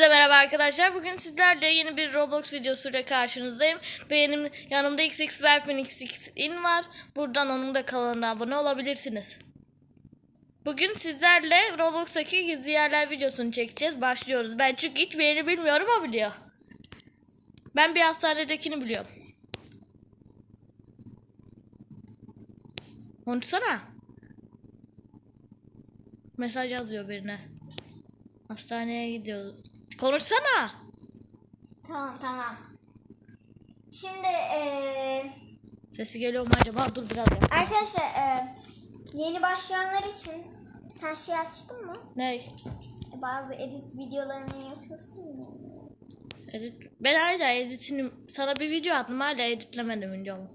Hepinize merhaba arkadaşlar. Bugün sizlerle yeni bir Roblox videosuyla karşınızdayım. Benim yanımda XX Berfin XX'in var. Buradan onun da kanalına abone olabilirsiniz. Bugün sizlerle Roblox'taki gizli yerler videosunu çekeceğiz. Başlıyoruz. Ben çünkü hiçbir yeri bilmiyorum o biliyor. Ben bir hastanedekini biliyorum. Konuşsana. Mesaj yazıyor birine. Hastaneye gidiyoruz. Konuşsana. Tamam tamam. Şimdi eee, Sesi geliyor mu acaba? Dur biraz ya. arkadaşlar eee, yeni başlayanlar için sen şey açtın mı? Ne? Bazı edit videolarını yapıyorsun ya. Edit. Ben hala editini sana bir video attım hala editlemedim videomu.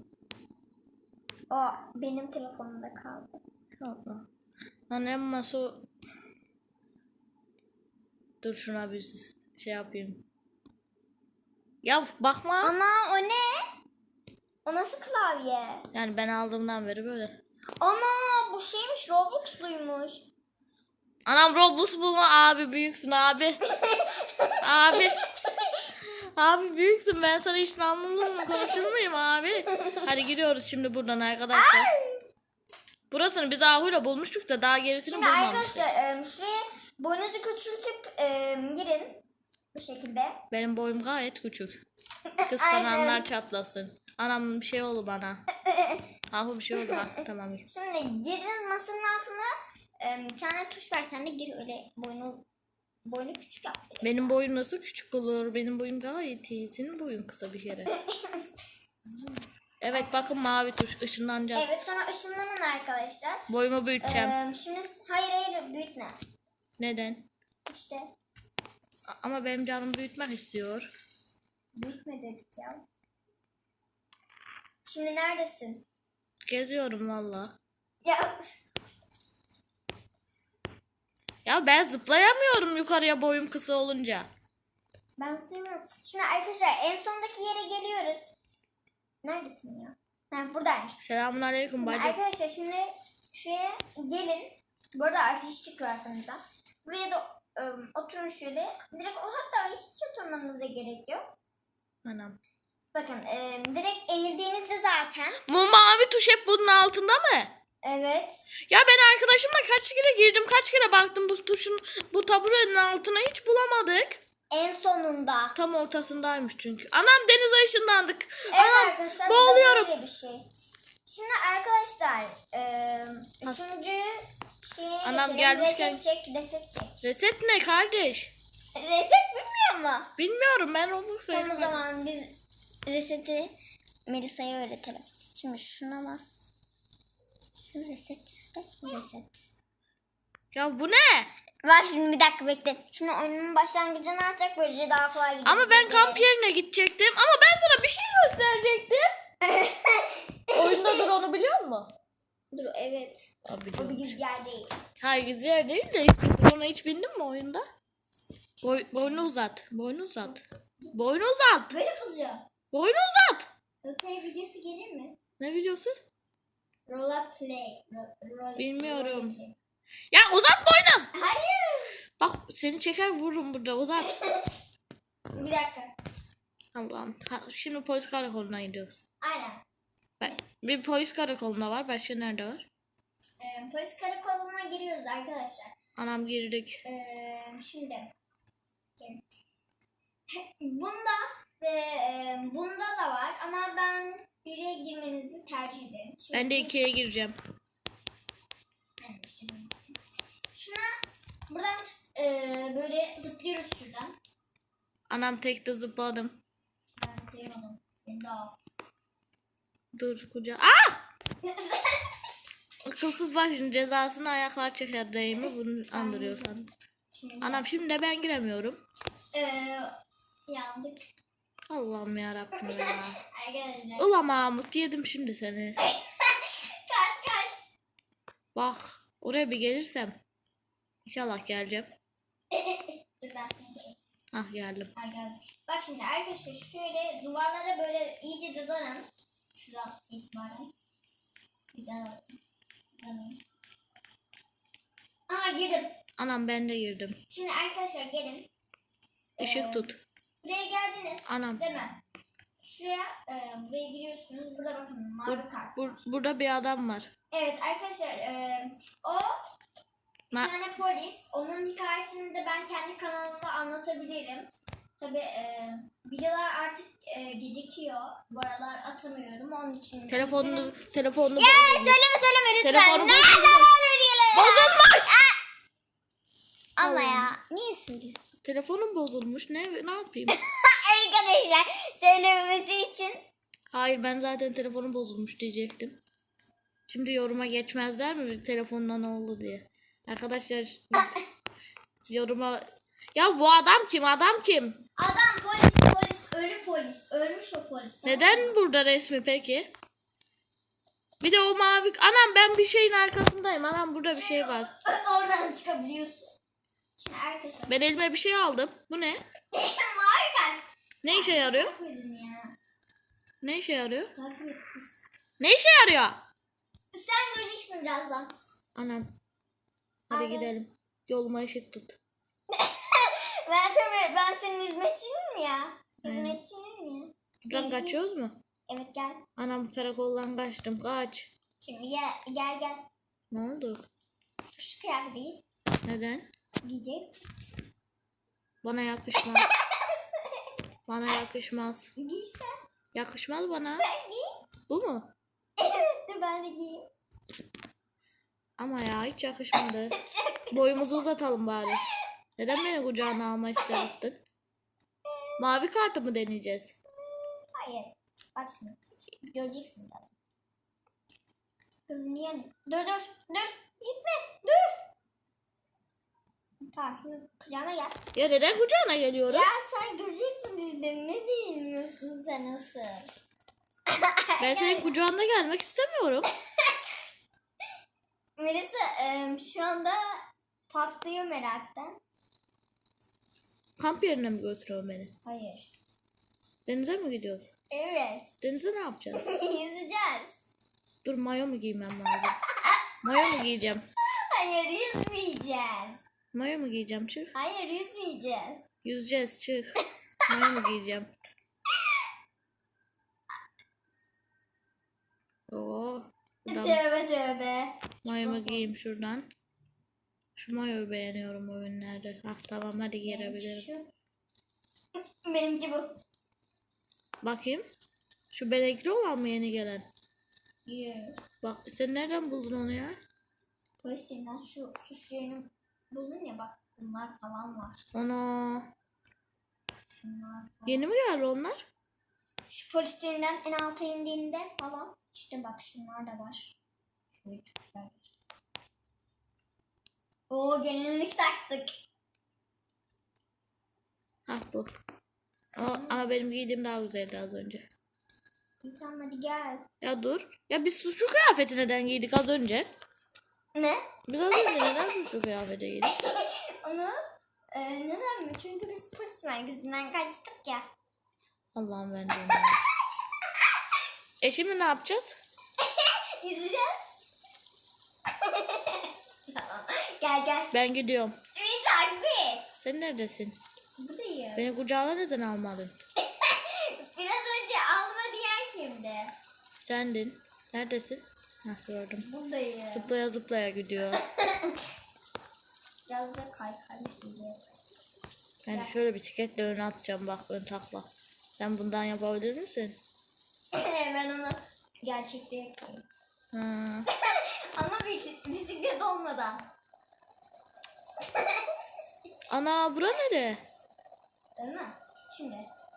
O benim telefonumda kaldı. Allah. Lan emma su. Dur şuna bir şey yapayım. Ya bakma. Ana o ne? O nasıl klavye? Yani ben aldığımdan beri böyle. Ana bu şeymiş Roblox'luymuş. Anam Roblox bulma abi büyüksün abi. abi. Abi büyüksün ben sana hiç anlamlı mı konuşur muyum abi? Hadi gidiyoruz şimdi buradan arkadaşlar. Burasını biz Ahu'yla bulmuştuk da daha gerisini Şimdi bulmamıştık. arkadaşlar eee, şuraya boyunuzu küçültüp eee, girin. Bu şekilde. Benim boyum gayet küçük. Kıskananlar çatlasın. Anam bir şey oldu bana. Ahu bir şey oldu ha. Tamam. Şimdi girin masanın altına bir tane tuş var sen de gir öyle boyunu boyunu küçük yap. Benim boyum nasıl küçük olur? Benim boyum gayet iyi. Senin boyun kısa bir kere. Evet bakın mavi tuş ışınlanacağız. Evet sonra ışınlanın arkadaşlar. Boyumu büyüteceğim. Eee, şimdi hayır hayır büyütme. Neden? İşte Ama benim canım büyütmek istiyor. büyütme dedik ya. Şimdi neredesin? Geziyorum valla. Ya Ya ben zıplayamıyorum yukarıya boyum kısa olunca. ben zıplayamıyorum. Şimdi arkadaşlar en sondaki yere geliyoruz. Neredesin ya? Ha buradaymış. Selamun aleyküm bacım. Arkadaşlar şimdi şuraya gelin. Bu arada ateş çıkıyor arkanızda. Buraya da oturun şöyle. Direkt o hatta hiç oturmanıza gerek yok. Anam. Bakın ım, direkt eğildiğinizde zaten. Bu mavi tuş hep bunun altında mı? Evet. Ya ben arkadaşımla kaç kere girdim, kaç kere baktım bu tuşun, bu taburenin altına hiç bulamadık. En sonunda. Tam ortasındaymış çünkü. Anam denize ışınlandık. Evet Anam arkadaşlar boğuluyorum. böyle bir şey. Şimdi arkadaşlar Hast- üçüncü şeye Anam gelmişken- Reset çek, reset çek. Reset ne kardeş? Reset bilmiyor mu? Bilmiyorum ben Roblox Tamam o zaman biz reseti Melisa'ya öğretelim. Şimdi şuna bas. Şu reset çıktı. Reset. Ya bu ne? Bak şimdi bir dakika bekle. Şimdi oyunun başlangıcını atacak böylece daha kolay gidiyor. Ama ben kamp yerine gidecektim. Ama ben sana bir şey gösterecektim. Oyunda dur onu biliyor musun? Dur evet. Abi Bu bir yer değil. Hayır yer değil de ona hiç bindin mi oyunda? Boy, boynu uzat. Boynu uzat. Boynu uzat. Böyle kızıyor. Boynu uzat. Öpey videosu gelir mi? Ne videosu? Roll up play. Ro- roll- Bilmiyorum. roll play. Ya uzat boynu. Hayır. Bak seni çeker vururum burada uzat. Bir dakika. Allah'ım. Şimdi polis karakoluna gidiyoruz. Aynen. Bir polis karakolunda var. Başka nerede var? Ee, polis karakoluna giriyoruz arkadaşlar. Anam girdik. Ee, şimdi bunda ve e, bunda da var ama ben bire girmenizi tercih ederim. Şimdi Ben de ikiye gireceğim. Şuna buradan e, böyle zıplıyoruz şuradan. Anam tekte zıpladım. Ben zıplayamadım. Beni de al. Dur kucağa. Ah! Akılsız bak şimdi cezasını ayaklar çeker dayımı bunu andırıyorsan. Şimdi Anam şimdi de ben giremiyorum. e, yandık. Allah'ım ya Rabbim ya. Ula Mahmut yedim şimdi seni. kaç kaç. Bak oraya bir gelirsem. İnşallah geleceğim. Dur ben seni. Hah geldim. Ha, geldim. Bak şimdi arkadaşlar şöyle duvarlara böyle iyice dadanın. Şuradan itibaren. Bir daha dadanın. Aa girdim. Anam ben de girdim. Şimdi arkadaşlar gelin. Işık Ee, tut. Buraya geldiniz. Anam. Değil mi? Şuraya e, buraya giriyorsunuz. Burada bakın mavi Bur- kart. bur- burada bir adam var. Evet arkadaşlar e, o bir Ma- tane polis. Onun hikayesini de ben kendi kanalımda anlatabilirim. Tabi e, videolar artık e, gecikiyor. Bu aralar atamıyorum. Onun için. Telefonunu telefonunu Ya bozulmuş. söyleme söyleme lütfen. Telefonu Ne bozulmuş. olur diyelim. Bozulmuş. Ama ya niye söylüyorsun? Telefonum bozulmuş. Ne ne yapayım? Arkadaşlar söylememesi için. Hayır ben zaten telefonum bozulmuş diyecektim. Şimdi yoruma geçmezler mi bir telefonla ne oldu diye. Arkadaşlar yoruma ya bu adam kim adam kim? Adam polis polis ölü polis. Ölmüş o polis. tamam mı? Neden burada resmi peki? Bir de o mavi anam ben bir şeyin arkasındayım anam burada bir şey var. Oradan çıkabiliyorsun. Şimdi arkadaşlar. Ben elime bir şey aldım. Bu ne? Mavi kalp. Ne işe yarıyor? Ya. Ne işe yarıyor? Takip et kız. Ne işe yarıyor? Sen göreceksin birazdan. Anam. Hadi Aynen. gidelim. Yoluma ışık tut. Ben tabii ben senin hizmetçinin ya. Hizmetçinin ya. Buradan kaçıyoruz mu? Evet gel. Anam karakoldan kaçtım kaç. Şimdi gel gel gel. Ne oldu? Şu kıyafeti. Neden? Giyeceksin. Bana yakışmaz. bana yakışmaz. Giy sen. Yakışmaz bana. Sen giy. Bu mu? Evet dur ben de giyeyim. Ama ya hiç yakışmadı. Çok. Boyumuzu uzatalım bari. Neden beni kucağına alma istedin? Mavi kartı mı deneyeceğiz? Hayır. Bak şimdi. Göreceksin biraz. Kız niye? Dur dur dur. Gitme. Dur. Tamam şimdi kucağıma gel. Ya neden kucağına geliyorum? Ya sen göreceksin dizide. Ne bilmiyorsun sen nasıl? Ben senin kucağına gelmek istemiyorum. Melisa şu anda patlıyor meraktan. Kamp yerine mi götürüyorsun beni? Hayır. Denize mi gidiyoruz? Evet. Denize ne yapacağız? Yüzeceğiz. Dur mayo mu giymem lazım? Mayo mu giyeceğim? Hayır yüzmeyeceğiz. Mayo mu giyeceğim çık? Hayır yüzmeyeceğiz. Yüzeceğiz çık. Mayo mu giyeceğim? Oo. Buradan Tövbe tövbe. mayomu giyeyim şuradan. Şu mayoyu beğeniyorum oyunlarda. Ah tamam hadi girebilirim. Benimki bu. Bakayım. Şu benekli olan mı yeni gelen? Yeah. Bak sen nereden buldun onu ya? Polisinden şu suç yerini buldun ya bak bunlar falan var. Ana. Şunlar falan. Yeni mi geldi onlar? Şu polislerinden en alta indiğinde falan işte bak şunlar da var. Şöyle çok güzel. Oo gelinlik taktık. Ah bu. O, ama benim giydiğim daha güzeldi az önce. Tamam hadi gel. Ya dur. Ya biz suçlu kıyafeti neden giydik az önce? Ne? Biz az önce neden suçlu kıyafeti giydik? Onu e, neden mi? Çünkü biz polis merkezinden kaçtık ya. Allah'ım ben de E şimdi ne yapacağız? Yüzeceğiz. Gel gel. Ben gidiyorum. Beni takip et. Sen neredesin? Buradayım. Beni kucağına neden almadın? Biraz önce alma diyen kimdi? Sendin. Neredesin? Hah gördüm. Buradayım. Zıplaya zıplaya gidiyor. Biraz da kaykay gibi. Ben de şöyle bisikletle öne atacağım bak ön takla. Sen bundan yapabilir misin? ben onu gerçekte yapayım. Ha. Ama bis- bisiklet olmadan. Ana bura nere? Değil mi? Şimdi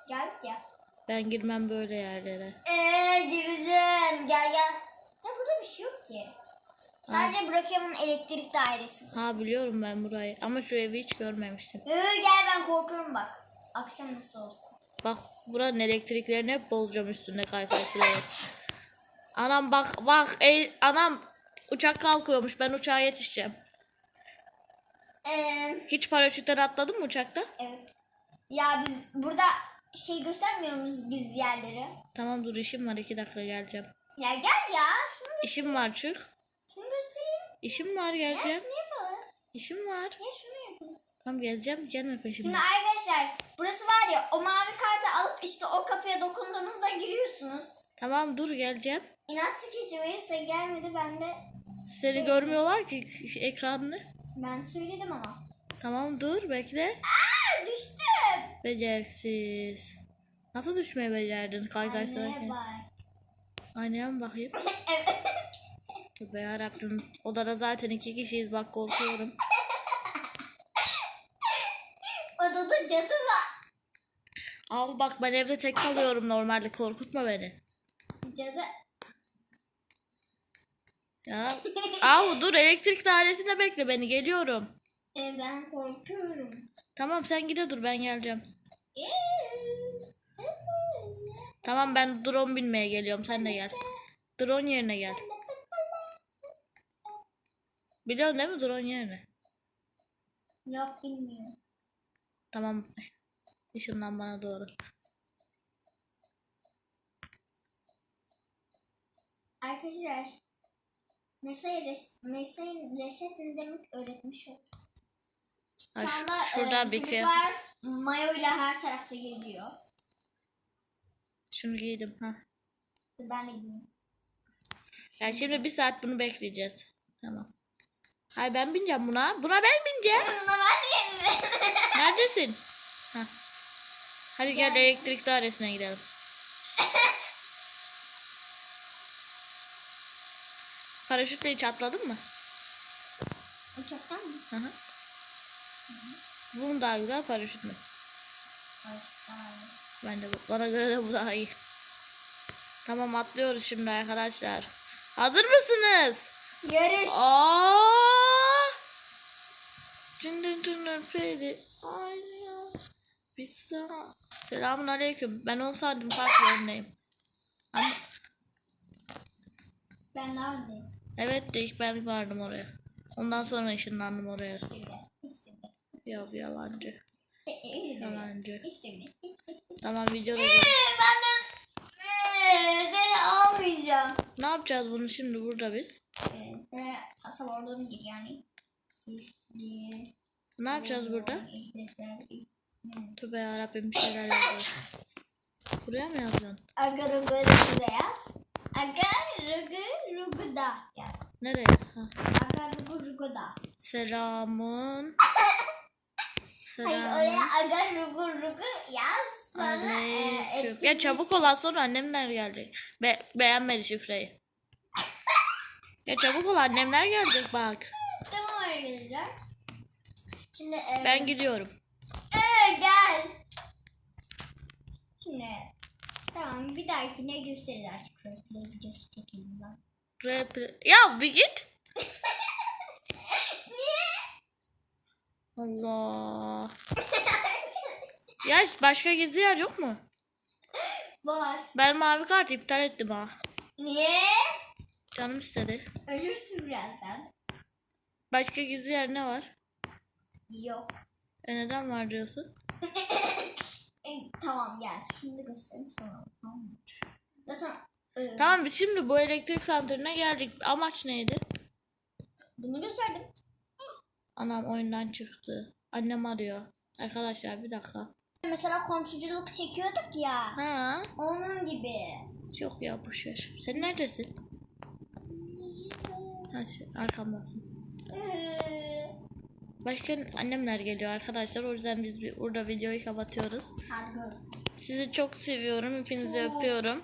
geldik ya. Ben girmem böyle yerlere. Eee gireceğim. Gel gel. Ya burada bir şey yok ki. Sadece Brookhaven elektrik dairesi var. Ha biliyorum ben burayı ama şu evi hiç görmemiştim. Ee, gel ben korkuyorum bak. Akşam nasıl olsa. Bak buranın elektriklerini hep bozacağım üstünde kayfasıyla. Anam bak bak ey, anam uçak kalkıyormuş ben uçağa yetişeceğim. Eee Hiç paraşütten atladın mı uçakta? evet. Ya biz burada şey göstermiyor muyuz biz yerleri? Tamam dur işim var iki dakika geleceğim. Ya gel ya şunu, İşim var çık. şunu göstereyim. İşim var Ya geleceğim. şunu yapalım. İşim var. Ya şunu yapalım. Tamam geleceğim. Gelme peşimden. Şimdi arkadaşlar burası var ya o mavi kartı alıp işte o kapıya dokunduğunuzda giriyorsunuz. Tamam dur geleceğim. İnatçı keçi verirse gelmedi ben de Seni görmüyorlar ki ekranını. Ben söyledim ama. Tamam dur bekle. Aa, düştüm. Beceriksiz. Nasıl düşmeye becerdin kaykay Anneye bak. Aynaya mı bakayım? evet. Tövbe yarabbim. Odada zaten iki kişiyiz bak korkuyorum. Odada cadı var. Al bak ben evde tek kalıyorum normalde korkutma beni. Cadı. Ya. Al dur elektrik dairesinde bekle beni geliyorum. E, ben korkuyorum. Tamam sen gide dur ben geleceğim. Ee, Tamam ben drone binmeye geliyorum sen de gel. Drone yerine gel. Biliyorsun değil mi drone yerine? Yok bilmiyorum. Tamam. Işınlan bana doğru. Arkadaşlar mesai, res, mesai reset ne demek öğretmiş olduk. Ha, Şu anda şuradan e, bir kere. çocuklar mayo ile her tarafta geziyor. Şunu giydim. Ha. Ben de giyeyim. Yani şimdi bir saat bunu bekleyeceğiz. Tamam. Hayır ben bineceğim buna. Buna ben bineceğim. Aslında ben de Neredesin? Ha. Hadi gel elektrik dairesine gidelim. Paraşütle hiç atladın mı? Uçaktan mı? Hı hı. Bu mu daha güzel paraşüt mü? Ben de bu- bana göre de bu daha iyi. Tamam atlıyoruz şimdi arkadaşlar. Hazır mısınız? Yarış. Aa! Cindin cindin peri. Aynı Biz Selamun aleyküm. Ben 10 santim farklı önündeyim. Ama Ben daha öndeyim. Evet de ilk ben vardım oraya. Ondan sonra ışınlandım oraya. Ya yalancı. Yalancı. Tamam videoda Ben de Ee, seni almayacağım. Ne yapacağız bunu şimdi burada biz? Ee, pasaportunu gir yani. Ne yapacağız burada? Tövbe yarabbim bir şeyler yazıyor. Buraya mı? Aga rugu rugu yaz. Aga rugu rugu da yaz. Nereye? Ha. Aga rugu rugu da. Selamun. Hayır Selam. oraya aga rugu rugu yaz. Sonra e, Aleyküm. Ya çabuk ol az sonra annemler gelecek. Be beğenmedi şifreyi. ya çabuk ol annemler gelecek bak. Tamam arkadaşlar. Şimdi e, Ben gidiyorum. Ee, gel. Şimdi tamam bir dahakine gösteririz artık roleplay videosu çekelim ben. Rap- Ya bir git. Allah. ya başka gizli yer yok mu? Var. Ben mavi kart iptal ettim ha. Niye? Canım istedi. Ölürsün birazdan. Başka gizli yer ne var? Yok. E neden var diyorsun? E, tamam gel. Da göstereyim sonra. Tamam mı? Zaten e, Tamam biz şimdi bu elektrik santrine geldik. Amaç neydi? bunu gösterdim. Anam oyundan çıktı. Annem arıyor. Arkadaşlar bir dakika. Mesela komşuculuk çekiyorduk ya. Ha? Onun gibi. Yok ya boş ver. Sen neredesin? Ha, şey, arkamdasın. Ee, Başka annemler geliyor arkadaşlar. O yüzden biz bir, burada videoyu kapatıyoruz. Sizi çok seviyorum. Hepinizi öpüyorum.